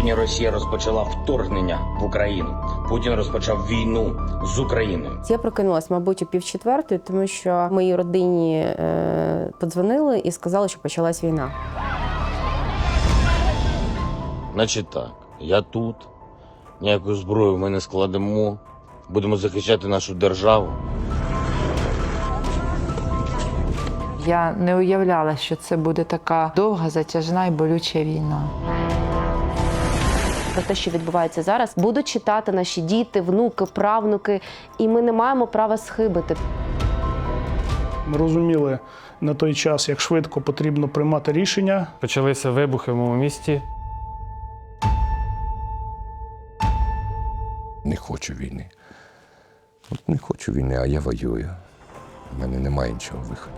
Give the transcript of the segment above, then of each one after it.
Сьогодні Росія розпочала вторгнення в Україну. Путін розпочав війну з Україною. Я прокинулась, мабуть, у півчетвертої, тому що моїй родині е, подзвонили і сказали, що почалась війна. Значить так, я тут, ніяку зброю ми не складемо. Будемо захищати нашу державу. Я не уявляла, що це буде така довга, затяжна і болюча війна. Про те, що відбувається зараз, будуть читати наші діти, внуки, правнуки, і ми не маємо права схибити. Ми розуміли на той час, як швидко потрібно приймати рішення. Почалися вибухи в моєму місті. Не хочу війни. От не хочу війни, а я воюю. У мене немає іншого виходу.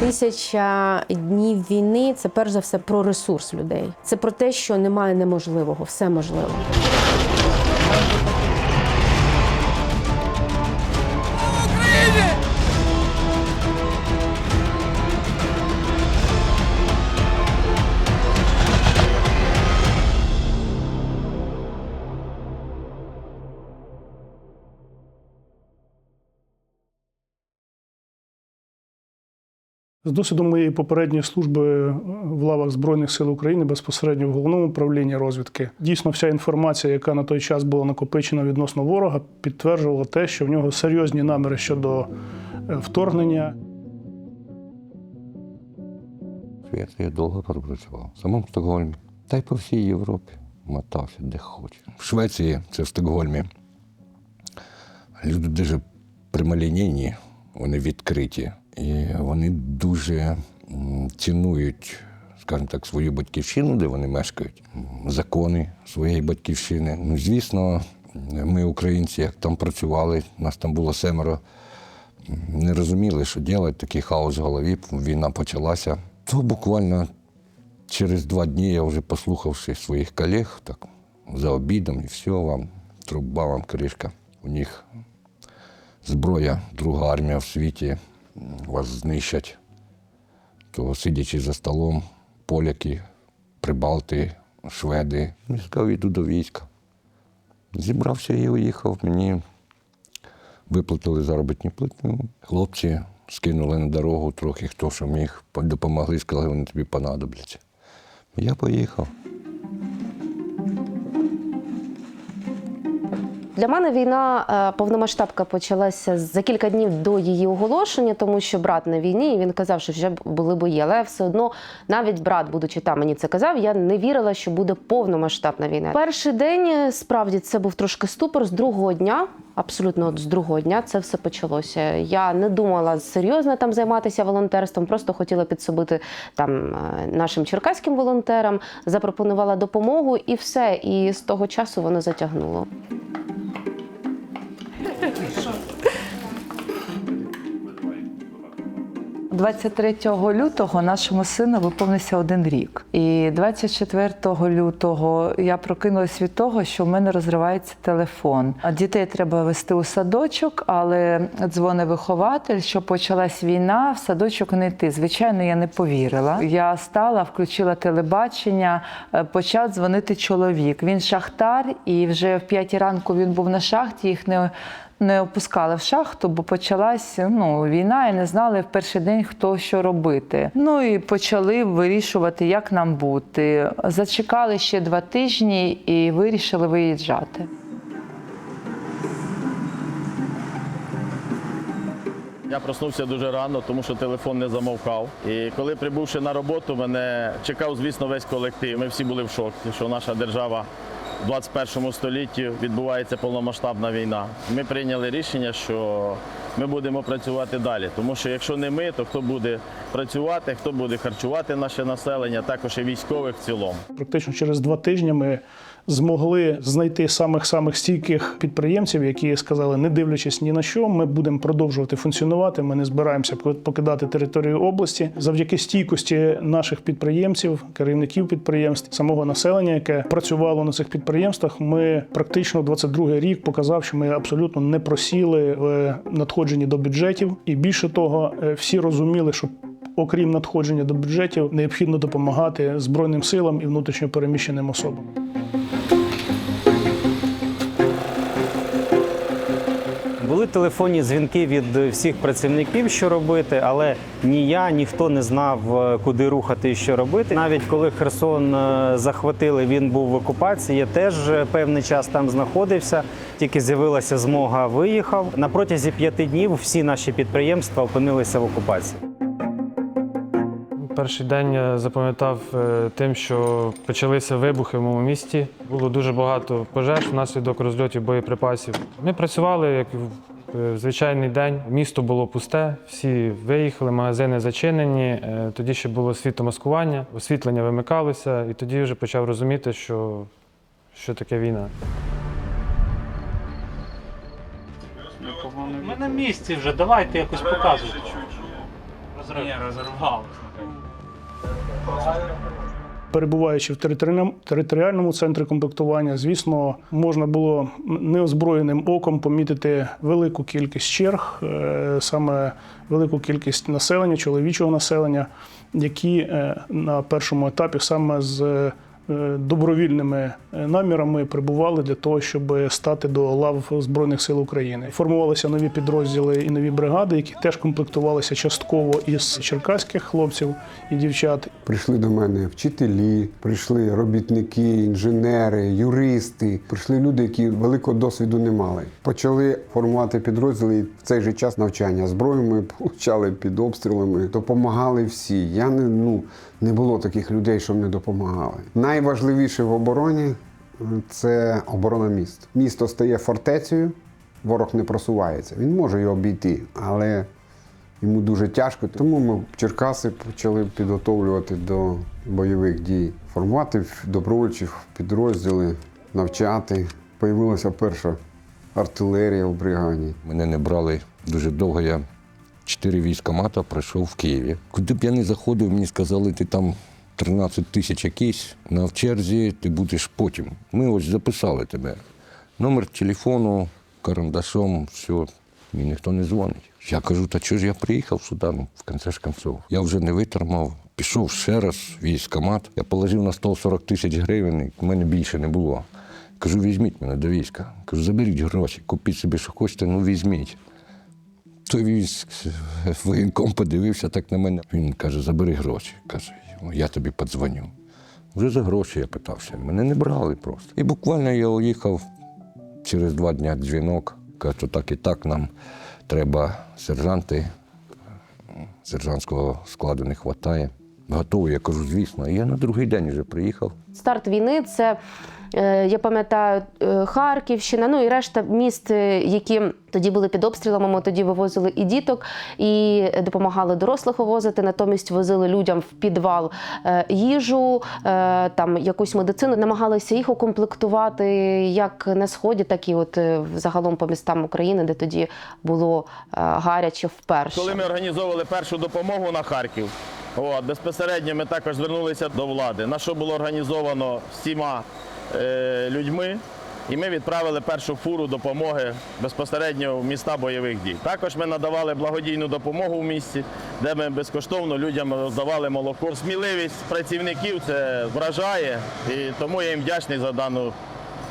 Тисяча днів війни це перш за все про ресурс людей. Це про те, що немає неможливого, все можливо. З досвіду моєї попередньої служби в лавах Збройних сил України безпосередньо в головному управлінні розвідки. Дійсно, вся інформація, яка на той час була накопичена відносно ворога, підтверджувала те, що в нього серйозні наміри щодо е, вторгнення. Я довго пропрацював. В самому Стокгольмі. Та й по всій Європі. Мотався де хоче. В Швеції, це в Стокгольмі. Люди дуже прямолінійні, вони відкриті. І вони дуже цінують, скажімо так, свою батьківщину, де вони мешкають, закони своєї батьківщини. Ну, звісно, ми, українці, як там працювали, нас там було семеро, не розуміли, що робити, такий хаос в голові, війна почалася. То буквально через два дні я вже послухавши своїх колег, так, за обідом і все, вам труба, вам кришка. У них зброя, друга армія в світі, вас знищать. То сидячи за столом, поляки, прибалти, шведи. Я сказав, іду до війська. Зібрався і уїхав. Мені виплатили заробітні плати. Хлопці скинули на дорогу трохи, хто що міг, допомогли, сказали, вони тобі понадобляться. Я поїхав. Для мене війна е, повномасштабка почалася за кілька днів до її оголошення, тому що брат на війні і він казав, що вже були бої, але все одно, навіть брат, будучи там, мені це казав, я не вірила, що буде повномасштабна війна. Перший день е, справді це був трошки ступор. З другого дня, абсолютно от з другого дня, це все почалося. Я не думала серйозно там займатися волонтерством, просто хотіла підсобити там е, нашим черкаським волонтерам, запропонувала допомогу і все. І з того часу воно затягнуло. 23 лютого нашому сину виповнився один рік. І 24 лютого я прокинулась від того, що в мене розривається телефон. Дітей треба вести у садочок, але дзвонить вихователь, що почалась війна, в садочок не йти. Звичайно, я не повірила. Я стала, включила телебачення, е, почав дзвонити чоловік. Він шахтар, і вже в 5 ранку він був на шахті. Їх не не опускали в шахту, бо почалась ну, війна і не знали в перший день, хто що робити. Ну і почали вирішувати, як нам бути. Зачекали ще два тижні і вирішили виїжджати. Я проснувся дуже рано, тому що телефон не замовкав. І коли прибувши на роботу, мене чекав, звісно, весь колектив. Ми всі були в шокі, що наша держава в 21 столітті відбувається повномасштабна війна. Ми прийняли рішення, що ми будемо працювати далі. Тому що якщо не ми, то хто буде працювати, хто буде харчувати наше населення, також і військових в цілому. Практично через два тижні ми змогли знайти самих самих стійких підприємців, які сказали, не дивлячись ні на що, ми будемо продовжувати функціонувати. Ми не збираємося покидати територію області. Завдяки стійкості наших підприємців, керівників підприємств, самого населення, яке працювало на цих підприємствах. Ми практично 22 рік показав, що ми абсолютно не просіли в надходженні до бюджетів, і більше того, е, всі розуміли, що окрім надходження до бюджетів, необхідно допомагати збройним силам і внутрішньо переміщеним особам. Були телефонні дзвінки від всіх працівників, що робити, але ні я, ніхто не знав, е, куди рухати і що робити. Навіть коли Херсон е, захватили, він був в окупації. Я теж е, певний час там знаходився. Тільки з'явилася змога, виїхав. На протязі п'яти днів всі наші підприємства опинилися в окупації. Перший день я запам'ятав е, тим, що почалися вибухи в моєму місті. Було дуже багато пожеж внаслідок розльотів боєприпасів. Ми працювали як в е, звичайний день. Місто було пусте, всі виїхали, магазини зачинені. Е, Тоді ще було світомаскування, освітлення вимикалося, і тоді вже почав розуміти, що, що таке війна. Ми на місці вже, давайте якось показуйте. Розрив. Ні, розірвав. Перебуваючи в територіальному, центрі комплектування, звісно, можна було неозброєним оком помітити велику кількість черг, е, саме велику кількість населення, чоловічого населення, які е, на першому етапі саме з добровільними е, намірами прибували для того, щоб стати до лав Збройних сил України. Формувалися нові підрозділи і нові бригади, які теж комплектувалися частково із черкаських хлопців і дівчат, Прийшли до мене вчителі, прийшли робітники, інженери, юристи. Прийшли люди, які великого досвіду не мали. Почали формувати підрозділи і в цей же час навчання. Зброю ми получали під обстрілами, допомагали всі. Я не ну не було таких людей, щоб не допомагали. Найважливіше в обороні е, це оборона міст. Місто стає фортецею, ворог не просувається. Він може його обійти, але Йому дуже тяжко, тому ми Черкаси почали підготовлювати до бойових дій, формувати добровольчі підрозділи, навчати. Появилася перша артилерія в бригаді. Мене не брали дуже довго. Я чотири військомата пройшов в Києві. Куди б я не заходив, мені сказали, ти там 13 тисяч якийсь, на черзі ти будеш потім. Ми ось записали тебе. Номер телефону, карандашом, все, мені ніхто не дзвонить. Я кажу, та чого ж я приїхав сюди, ну, в кінці ж концов. Я вже не витримав, пішов ще раз в військомат. Я положив на стол 40 тисяч гривень, і в мене більше не було. Кажу, візьміть мене до війська. Кажу, заберіть гроші, купіть собі, що хочете, ну візьміть. Той військ воєнком подивився так на мене. Він каже, забери гроші. Каже, я тобі подзвоню. Вже за гроші я питався. Мене не брали просто. І буквально я уїхав через два дні дзвінок. Каже, так і так нам треба сержанти. Сержантського складу не вистачає. Готовий, я кажу, звісно. І я на другий день вже приїхав. Старт війни це, я пам'ятаю, е, Харківщина, ну і решта міст, е, які тоді були під обстрілами. Ми тоді вивозили і діток, і допомагали дорослих вивозити. Натомість возили людям в підвал е, їжу, е, там якусь медицину, намагалися їх укомплектувати як на сході, так і от е, загалом по містам України, де тоді було е, гаряче вперше. Коли ми організовували першу допомогу на Харків, от, безпосередньо ми також звернулися до влади, на що було організовано всіма е, людьми. І ми відправили першу фуру допомоги безпосередньо в міста бойових дій. Також ми надавали благодійну допомогу в місті, де ми безкоштовно людям роздавали молоко. Сміливість працівників це вражає, і тому я їм вдячний за дану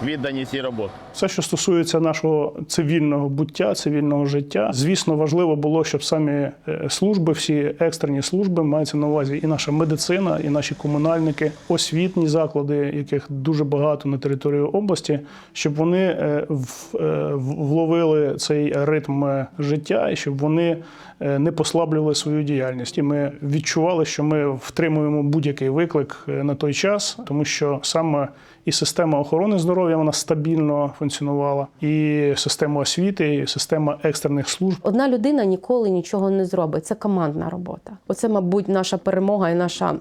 відданість і роботу. Все, що стосується нашого цивільного буття, цивільного життя, звісно, важливо було, щоб самі е, служби, всі екстрені служби, мається на увазі і наша медицина, і наші комунальники, освітні заклади, яких дуже багато на території області, щоб вони е, е, вловили цей ритм життя і щоб вони не послаблювали свою діяльність. І ми відчували, що ми втримуємо будь-який виклик е, на той час, тому що саме і система охорони здоров'я вона стабільно функціонувала, і система освіти, і система екстрених служб. Одна людина ніколи нічого не зробить. Це командна робота. Оце, мабуть, наша перемога і наша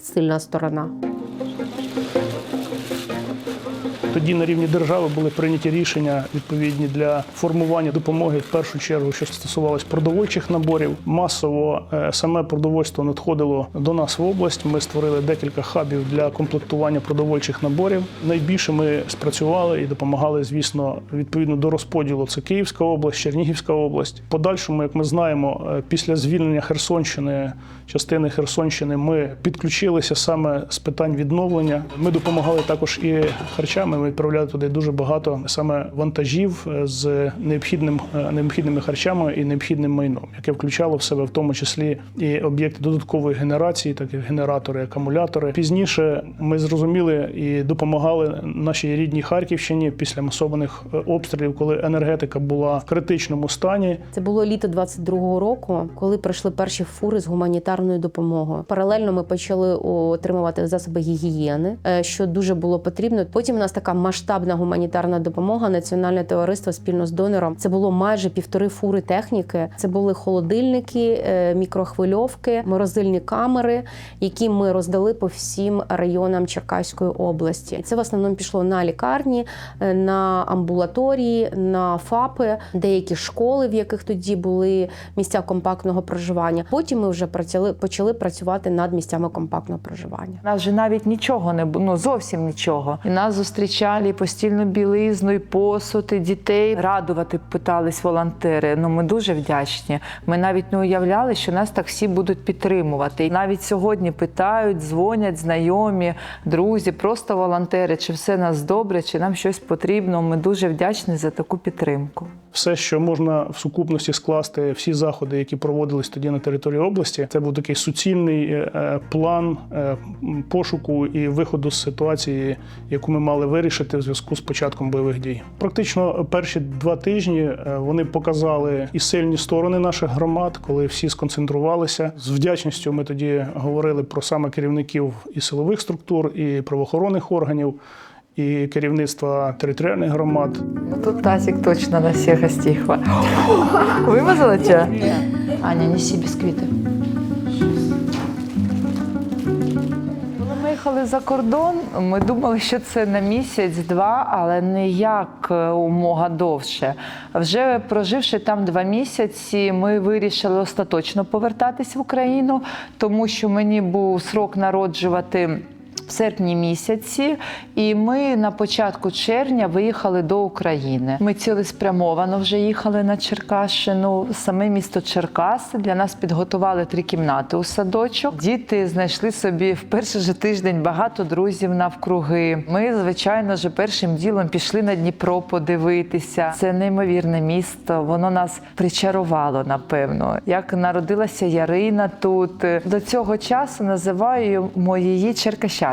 сильна сторона. Тоді на рівні держави були прийняті рішення відповідні для формування допомоги в першу чергу, що стосувалось продовольчих наборів. Масово е, саме продовольство надходило до нас в область. Ми створили декілька хабів для комплектування продовольчих наборів. Найбільше ми спрацювали і допомагали, звісно, відповідно до розподілу. Це Київська область, Чернігівська область. Подальшому, як ми знаємо, е, після звільнення Херсонщини, частини Херсонщини, ми підключилися саме з питань відновлення. Ми допомагали також і харчами. Ми відправляли туди дуже багато саме вантажів е, з необхідним е, необхідними харчами і необхідним майном, яке включало в себе в тому числі і об'єкти додаткової генерації, так як генератори, акумулятори. Пізніше ми зрозуміли і допомагали нашій рідній Харківщині після масованих е, обстрілів, коли енергетика була в критичному стані. Це було літо 22-го року, коли прийшли перші фури з гуманітарною допомогою. Паралельно ми почали отримувати засоби гігієни, що дуже було потрібно. Потім у нас така масштабна гуманітарна допомога. Національне товариство спільно з донором. Це було майже півтори фури техніки. Це були холодильники, е, мікрохвильовки, морозильні камери, які ми роздали по всім районам Черкаської області. Це в основному пішло на лікарні, е, на амбулаторії, на ФАПи, деякі школи, в яких тоді були місця компактного проживання. Потім ми вже почали, почали працювати над місцями компактного проживання. У нас же навіть нічого не було, ну зовсім нічого. І нас зустрічали і постільну білизну, і посуд, дітей. Радувати питались волонтери. Ну ми дуже вдячні. Ми навіть не уявляли, що нас так всі будуть підтримувати. І навіть сьогодні питають, дзвонять знайомі, друзі, просто волонтери, чи все нас добре, чи нам щось потрібно. Ми дуже вдячні за таку підтримку. Все, що можна в сукупності скласти, всі заходи, які проводились тоді на території області, це був такий суцільний е, план е, пошуку і виходу з ситуації, яку ми мали вирішити в зв'язку з початком бойових дій. Практично перші два тижні е, вони показали і сильні сторони наших громад, коли всі сконцентрувалися. З вдячністю ми тоді говорили про саме керівників і силових структур, і правоохоронних органів. І керівництва територіальних громад, Тут Тазик точно на всіх гостей хватить. Вимазала тебе? Ні. Аня, неси бісквіти. Коли ми їхали за кордон, ми думали, що це на місяць-два, але не як е, умога довше. Вже проживши там два місяці, ми вирішили остаточно повертатись в Україну, тому що мені був срок народжувати. В серпні місяці, і ми на початку червня виїхали до України. Ми цілеспрямовано вже їхали на Черкащину. Саме місто Черкаси для нас підготували три кімнати у садочок. Діти знайшли собі в перший же тиждень багато друзів навкруги. Ми, звичайно ж, першим ділом пішли на Дніпро подивитися. Це неймовірне місто. Воно нас причарувало, напевно. Як народилася Ярина тут до цього часу називаємо її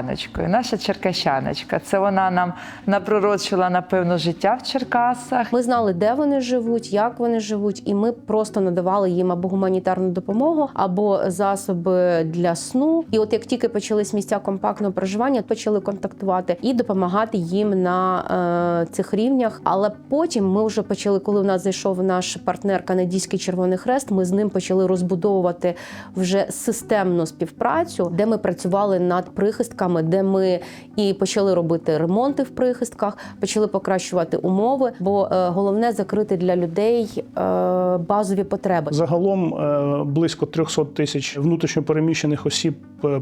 Черкащаночкою. Наша Черкащаночка. Це вона нам напророчила, напевно, життя в Черкасах. Ми знали, де вони живуть, як вони живуть, і ми просто надавали їм або гуманітарну допомогу, або засоби для сну. І от як тільки почались місця компактного проживання, почали контактувати і допомагати їм на е, цих рівнях. Але потім ми вже почали, коли в нас зайшов наш партнер Канадійський Червоний Хрест, ми з ним почали розбудовувати вже системну співпрацю, де ми працювали над прихистками, де ми і почали робити ремонти в прихистках, почали покращувати умови. Бо е, головне закрити для людей е, базові потреби. Загалом е, близько 300 тисяч внутрішньопереміщених осіб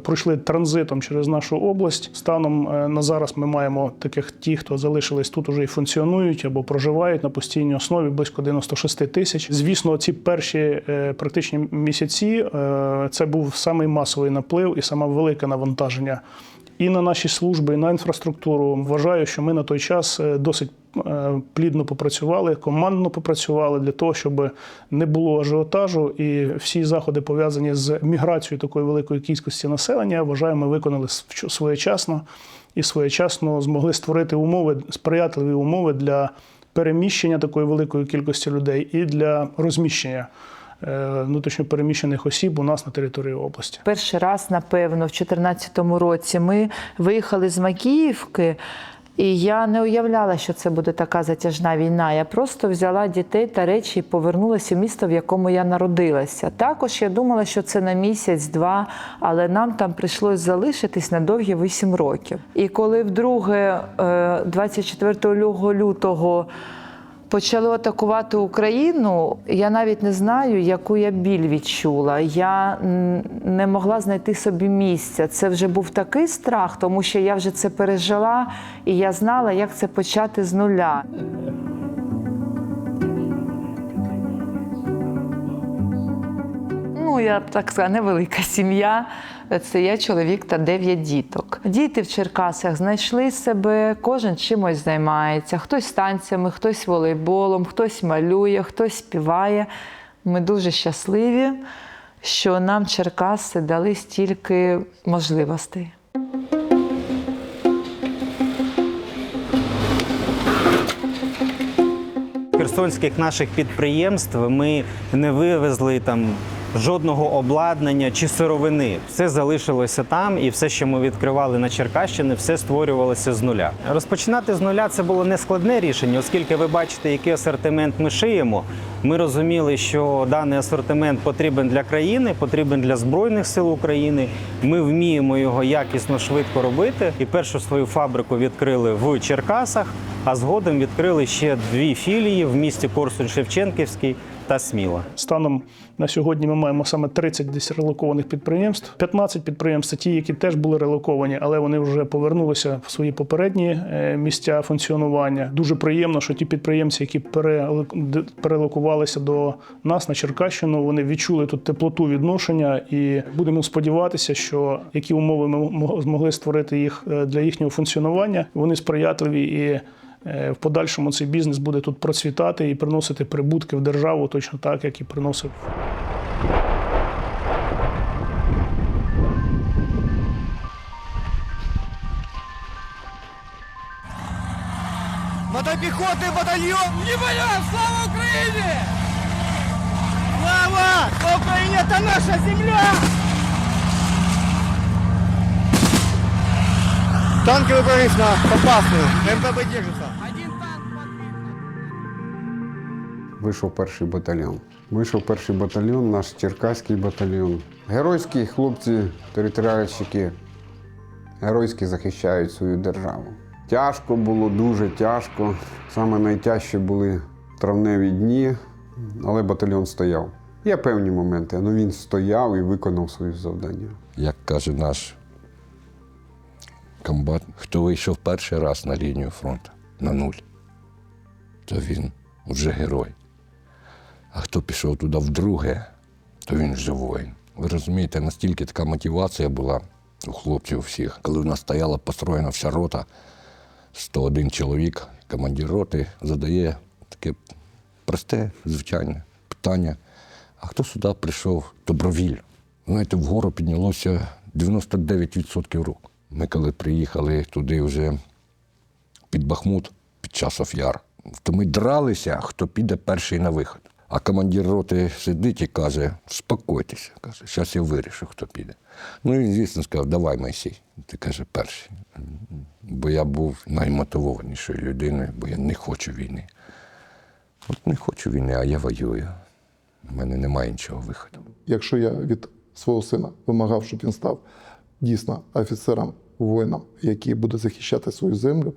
пройшли транзитом через нашу область. Станом на зараз ми маємо таких ті, хто залишились тут, уже і функціонують або проживають на постійній основі близько 96 тисяч. Звісно, ці перші практичні місяці це був самий масовий наплив і саме велике навантаження. І на наші служби, і на інфраструктуру. Вважаю, що ми на той час е, досить е, плідно попрацювали, командно попрацювали для того, щоб не було ажіотажу, і всі заходи пов'язані з міграцією такої великої кількості населення, вважаю, ми виконали св- своєчасно і своєчасно змогли створити умови, сприятливі умови для переміщення такої великої кількості людей і для розміщення внутрішньопереміщених осіб у нас на території області. Перший раз, напевно, в 2014 році ми виїхали з Макіївки. І я не уявляла, що це буде така затяжна війна. Я просто взяла дітей та речі і повернулася в місто, в якому я народилася. Також я думала, що це на місяць-два, але нам там прийшлось залишитись на довгі вісім років. І коли вдруге, е, 24 лютого, почали атакувати Україну, я навіть не знаю, яку я біль відчула. Я не могла знайти собі місця. Це вже був такий страх, тому що я вже це пережила, і я знала, як це почати з нуля. Ну, я так сказала, невелика сім'я. Це я чоловік та дев'ять діток. Діти в Черкасах знайшли себе, кожен чимось займається. Хтось танцями, хтось волейболом, хтось малює, хтось співає. Ми дуже щасливі, що нам Черкаси дали стільки можливостей. херсонських наших підприємств ми не вивезли там жодного обладнання чи сировини. Все залишилося там, і все, що ми відкривали на Черкащині, все створювалося з нуля. Розпочинати з нуля це було не складне рішення, оскільки ви бачите, який асортимент ми шиємо. Ми розуміли, що даний асортимент потрібен для країни, потрібен для збройних сил України. Ми вміємо його якісно швидко робити. І першу свою фабрику відкрили в Черкасах, а згодом відкрили ще дві філії в місті Корсунь-Шевченківський та Сміла. Станом на сьогодні ми маємо саме 30 десь релокованих підприємств. 15 підприємств це ті, які теж були релоковані, але вони вже повернулися в свої попередні е, місця функціонування. Дуже приємно, що ті підприємці, які перелок- перелокувалися до нас на Черкащину, вони відчули тут теплоту відношення, і будемо сподіватися, що які умови ми мо- змогли створити їх е, для їхнього функціонування, вони сприятливі і. Е, В подальшому цей бізнес буде тут процвітати і приносити прибутки в державу точно так, як і приносив. Мотопіхотний батальйон! Єбаля! Слава Україні! Слава! Україна це наша земля! Танки конечно, опасные. МПБ держится. Вийшов перший батальйон. Вийшов перший батальйон, наш черкаський батальйон. Геройські хлопці, територіальщики, геройськи захищають свою державу. Тяжко було, дуже тяжко. Саме найтяжчі були травневі дні, але батальйон стояв. Є певні моменти, але він стояв і виконав своє завдання. Як каже наш комбат, хто вийшов перший раз на лінію фронту на нуль, то він вже герой. А хто пішов туди вдруге, то він вже воїн. Ви розумієте, настільки така мотивація була у хлопців всіх, коли в нас стояла построєна вся рота, 101 чоловік, командир роти задає таке просте, звичайне питання. А хто сюди прийшов добровільно? Знаєте, вгору піднялося 99% рук. Ми коли приїхали туди вже під Бахмут, під часов яр, то ми дралися, хто піде перший на вихід. А командир роти сидить і каже: спокойтеся, каже, зараз я вирішу, хто піде. Ну він, звісно, сказав, давай, Майсій, ти каже, перший. Бо я був наймотивованішою людиною, бо я не хочу війни. От не хочу війни, а я воюю. У мене немає іншого виходу. Якщо я від свого сина вимагав, щоб він став дійсно офіцером, воїном, який буде захищати свою землю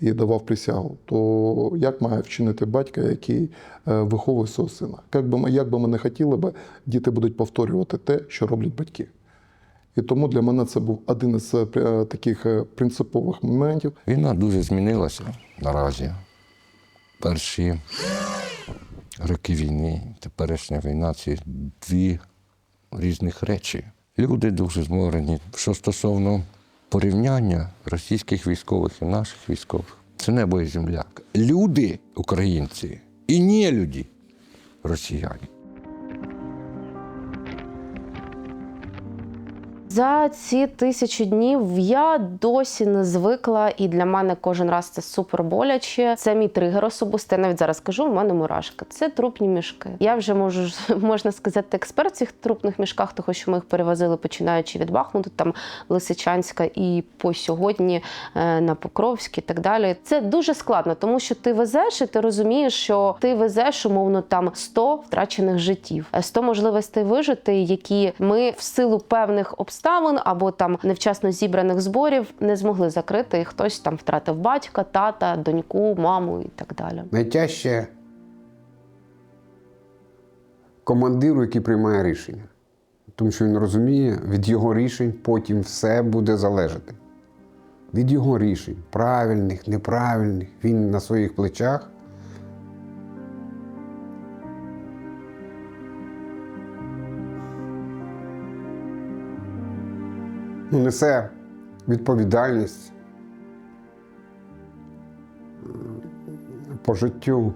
і давав присягу, то як має вчинити батька, який е, виховує свого сина? Як би ми, як би ми не хотіли би, діти будуть повторювати те, що роблять батьки. І тому для мене це був один із е, е, таких принципових моментів. Війна дуже змінилася наразі. Перші роки війни, теперішня війна це дві різних речі. Люди дуже зморені. Що стосовно порівняння російських військових і наших військових, це небо і земля. Люди, українці, і нелюді росіяни. За ці тисячу днів я досі не звикла, і для мене кожен раз це супер боляче. Це мій тригер особистий. Я навіть зараз кажу, у мене мурашка. Це трупні мішки. Я вже можу можна сказати експерт в цих трупних мішках, тому що ми їх перевозили починаючи від Бахмуту, там Лисичанська і по сьогодні е, на Покровській і так далі. Це дуже складно, тому що ти везеш і ти розумієш, що ти везеш умовно там 100 втрачених життів, е, 100 можливостей вижити, які ми в силу певних обставин або там невчасно зібраних зборів не змогли закрити. І хтось там втратив батька, тата, доньку, маму і так далі. Найтяжче командиру, який приймає рішення. Тому що він розуміє, від його рішень потім все буде залежати. Від його рішень, правильних, неправильних, він на своїх плечах. Ну, несе відповідальність по життю.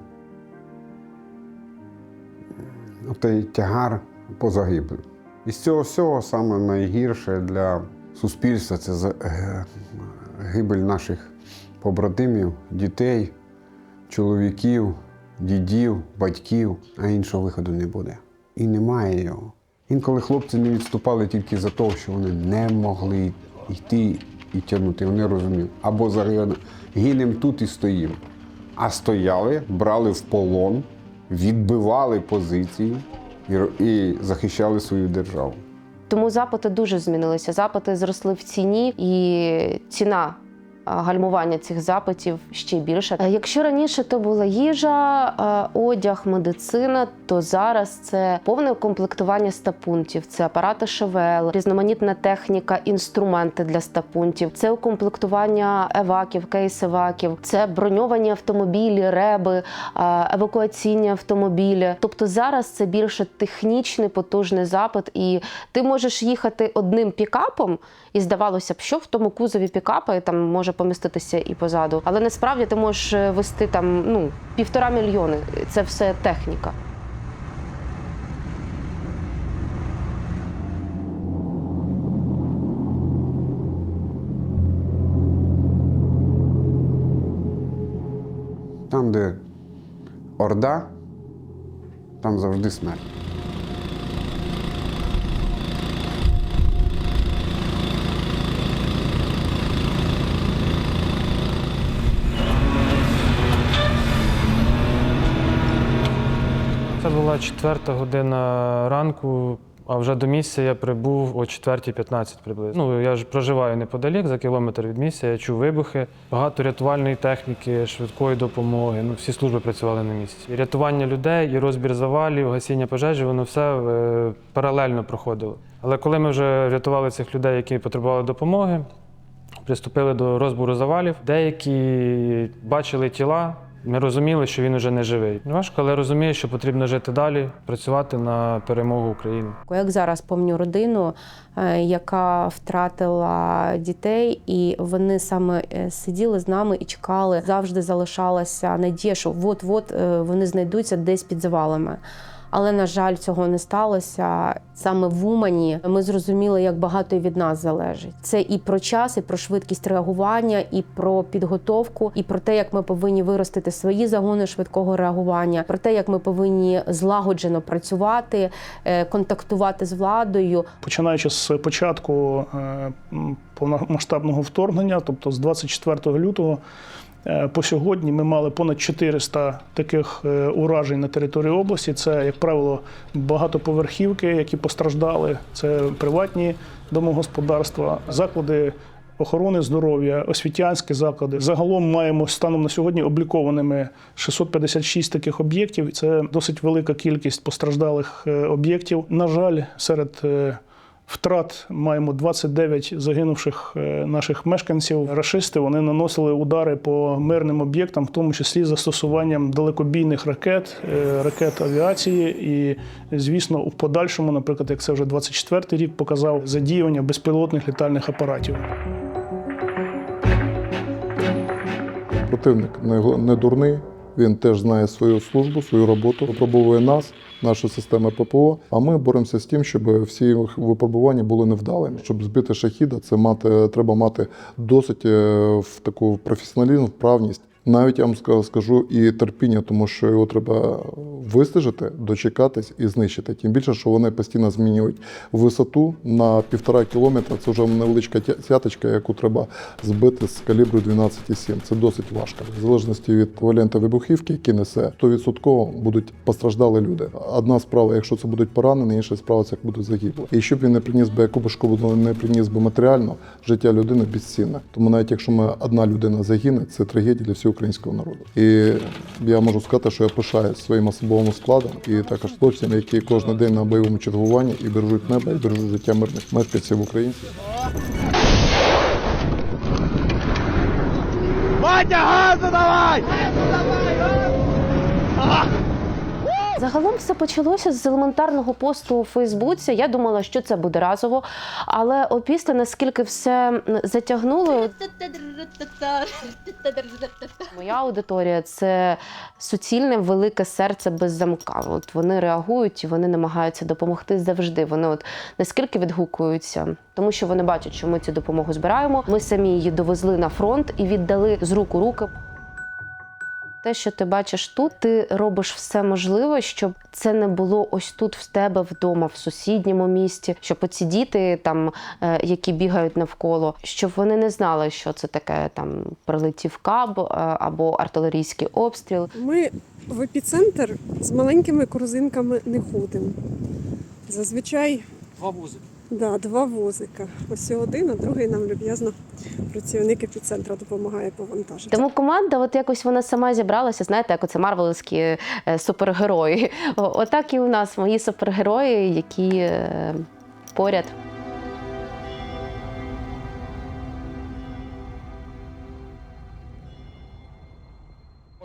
Той тягар по загиблю. І з цього всього саме найгірше для суспільства це е, гибель наших побратимів, дітей, чоловіків, дідів, батьків, а іншого виходу не буде. І немає його. Інколи хлопці не відступали тільки за те, що вони не могли йти і тягнути. Вони розуміли, або загинемо гинемо тут і стоїмо. А стояли, брали в полон, відбивали позиції і, і захищали свою державу. Тому запити дуже змінилися. Запити зросли в ціні, і ціна гальмування цих запитів ще більше. Е, Якщо раніше то була їжа, е, одяг, медицина, то зараз це повне укомплектування стапунтів, це апарати ШВЛ, різноманітна техніка, інструменти для стапунтів, це укомплектування еваків, кейс еваків, це броньовані автомобілі, реби, е, евакуаційні автомобілі. Тобто зараз це більше технічний потужний запит, і ти можеш їхати одним пікапом, і здавалося б, що в тому кузові пікапа і там може поміститися і позаду. Але насправді ти можеш е, вести там ну півтора мільйони. Це все техніка. Там, де орда, там завжди смерть. Була четверта година ранку, а вже до місця я прибув о 4.15 приблизно. Ну, я ж проживаю неподалік, за кілометр від місця, я чув вибухи, багато рятувальної техніки, швидкої допомоги. Ну, всі служби працювали на місці. І рятування людей, і розбір завалів, гасіння пожежі, воно все е, паралельно проходило. Але коли ми вже рятували цих людей, які потребували допомоги, приступили до розбору завалів, деякі бачили тіла. Ми розуміли, що він уже не живий. Важко, але розуміє, що потрібно жити далі, працювати на перемогу України. Як зараз помню родину, е, яка втратила дітей, і вони саме е, сиділи з нами і чекали. Завжди залишалася надія, що от-от е, вони знайдуться десь під завалами. Але на жаль, цього не сталося. Саме в Умані ми зрозуміли, як багато від нас залежить. Це і про час, і про швидкість реагування, і про підготовку, і про те, як ми повинні виростити свої загони швидкого реагування, про те, як ми повинні злагоджено працювати, е, контактувати з владою. Починаючи з початку е, повномасштабного вторгнення, тобто з 24 лютого по сьогодні, ми мали понад 400 таких е, уражень на території області. Це, як правило, багатоповерхівки, які постраждали, це приватні домогосподарства, заклади. Охорони здоров'я, освітянські заклади. Загалом маємо станом на сьогодні облікованими 656 таких об'єктів. Це досить велика кількість постраждалих е, об'єктів. На жаль, серед е, втрат маємо 29 загинувших е, наших мешканців. Рашисти вони наносили удари по мирним об'єктам, в тому числі застосуванням далекобійних ракет, е, ракет авіації. І, звісно, у подальшому, наприклад, як це вже 24-й рік показав задіювання безпілотних літальних апаратів. Противник не, дурний, Він теж знає свою службу, свою роботу, випробовує нас, нашу систему ППО. А ми боремося з тим, щоб всі випробування були невдалими. Щоб збити шахіда, це мати треба мати досить е, в таку професіоналізм, вправність. Навіть я вам скажу і терпіння, тому що його треба вистежити, дочекатись і знищити. Тим більше, що вони постійно змінюють висоту на півтора кілометра. Це вже невеличка цяточка, яку треба збити з калібру 12,7. Це досить важко. В залежності від валента вибухівки, який несе, 100% будуть постраждали люди. Одна справа, якщо це будуть поранені, інша справа, це як будуть загибли. І щоб він не приніс би яку шкоду не приніс би матеріально, життя людини безцінне. Тому навіть якщо ми одна людина загине, це трагедія для всього українського народу. І я можу сказати, що я пишаю своїм особовим складом і також хлопцям, які кожен день на бойовому чергуванні і бережуть небо, і бережуть життя мирних мешканців українців. Батя, газу давай! Загалом все почалося з елементарного посту у Фейсбуці. Я думала, що це буде разово, але опісля наскільки все затягнуло. Моя аудиторія це суцільне велике серце без замка. От вони реагують і вони намагаються допомогти завжди. Вони от наскільки відгукуються, тому що вони бачать, що ми цю допомогу збираємо. Ми самі її довезли на фронт і віддали з рук у руки. Те, що ти бачиш тут, ти робиш все можливе, щоб це не було ось тут в тебе вдома, в сусідньому місті, щоб оці діти, там, е, які бігають навколо, щоб вони не знали, що це таке там прилетів каб е, або артилерійський обстріл. Ми в епіцентр з маленькими корзинками не ходимо. Зазвичай Два вузи. Да, два возика. Ось один, а другий нам люб'язно працівник епіцентра допомагає повантажити. Тому команда, от якось вона сама зібралася, знаєте, як оце марвелські е, супергерої. Отак і у нас мої супергерої, які е, поряд.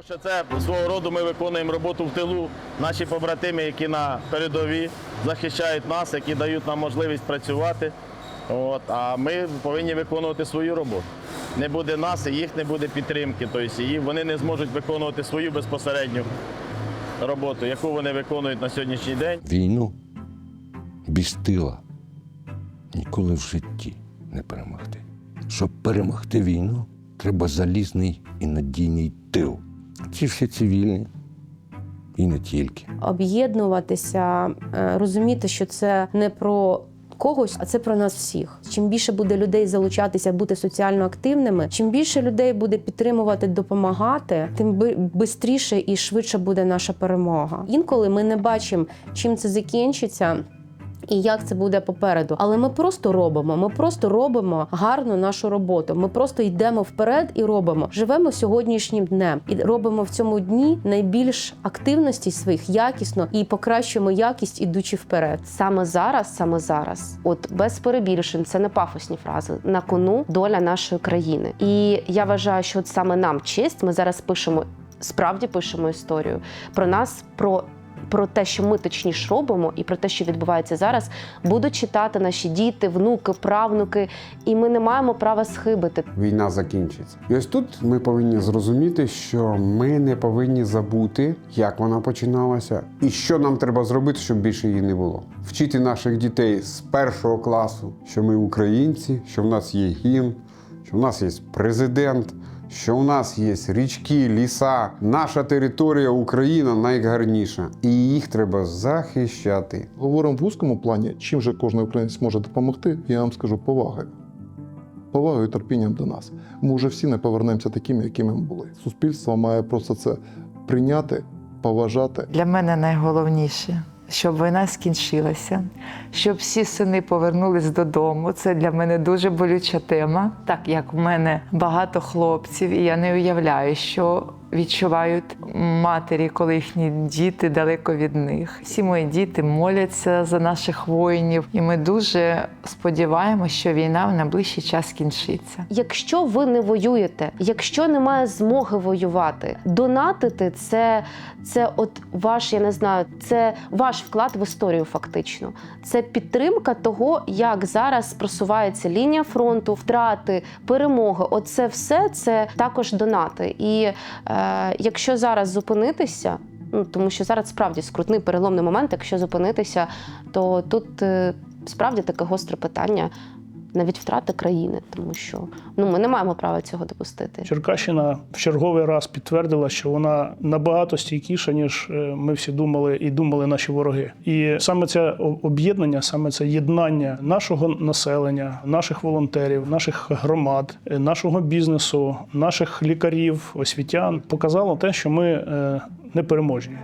Що це свого роду ми виконуємо роботу в тилу. Наші побратими, які на передовій захищають нас, які дають нам можливість працювати. От, а ми повинні виконувати свою роботу. Не буде нас, і їх не буде підтримки. Тобто вони не зможуть виконувати свою безпосередню роботу, яку вони виконують на сьогоднішній день. Війну без тила ніколи в житті не перемогти. Щоб перемогти війну, треба залізний і надійний тил. Ці всі цивільні і не тільки. об'єднуватися, е, розуміти, що це не про. Когось, а це про нас всіх. Чим більше буде людей залучатися, бути соціально активними, чим більше людей буде підтримувати, допомагати, тим швидше і швидше буде наша перемога. Інколи ми не бачимо, чим це закінчиться. І як це буде попереду, але ми просто робимо. Ми просто робимо гарну нашу роботу. Ми просто йдемо вперед і робимо. Живемо сьогоднішнім днем і робимо в цьому дні найбільш активностей своїх якісно і покращуємо якість, ідучи вперед. Саме зараз, саме зараз, от без перебільшень, це не пафосні фрази. На кону доля нашої країни. І я вважаю, що от саме нам честь. Ми зараз пишемо, справді пишемо історію про нас, про. Про те, що ми точніше робимо, і про те, що відбувається зараз, будуть читати наші діти, внуки, правнуки, і ми не маємо права схибити. Війна закінчиться. І ось тут ми повинні зрозуміти, що ми не повинні забути, як вона починалася, і що нам треба зробити, щоб більше її не було. Вчити наших дітей з першого класу, що ми українці, що в нас є гімн, що в нас є президент. Що у нас є річки, ліса, наша територія Україна найгарніша, і їх треба захищати. Говоримо в вузькому плані, чим же кожен українець може допомогти, я вам скажу повагою. Повагою і терпінням до нас. Ми вже всі не повернемося такими, якими ми були. Суспільство має просто це прийняти, поважати. Для мене найголовніше, щоб війна скінчилася, щоб всі сини повернулись додому. Це для мене дуже болюча тема. Так як в мене багато хлопців, і я не уявляю, що відчувають матері, коли їхні діти далеко від них. Всі мої діти моляться за наших воїнів, і ми дуже сподіваємося, що війна в найближчий час скінчиться. Якщо ви не воюєте, якщо немає змоги воювати, донатити це, це от ваш, я не знаю, це ваш вклад в історію, фактично. Це підтримка того, як зараз просувається лінія фронту, втрати, перемоги. Оце все це також донати. І Е, якщо зараз зупинитися, ну тому що зараз справді скрутний переломний момент, якщо зупинитися, то тут е, справді таке гостре питання. Навіть втрати країни, тому що ну ми не маємо права цього допустити. Черкащина в черговий раз підтвердила, що вона набагато стійкіша, ніж е, ми всі думали і думали наші вороги. І саме це об'єднання, саме це єднання нашого населення, наших волонтерів, наших громад, е, нашого бізнесу, наших лікарів, освітян показало те, що ми е, непереможні.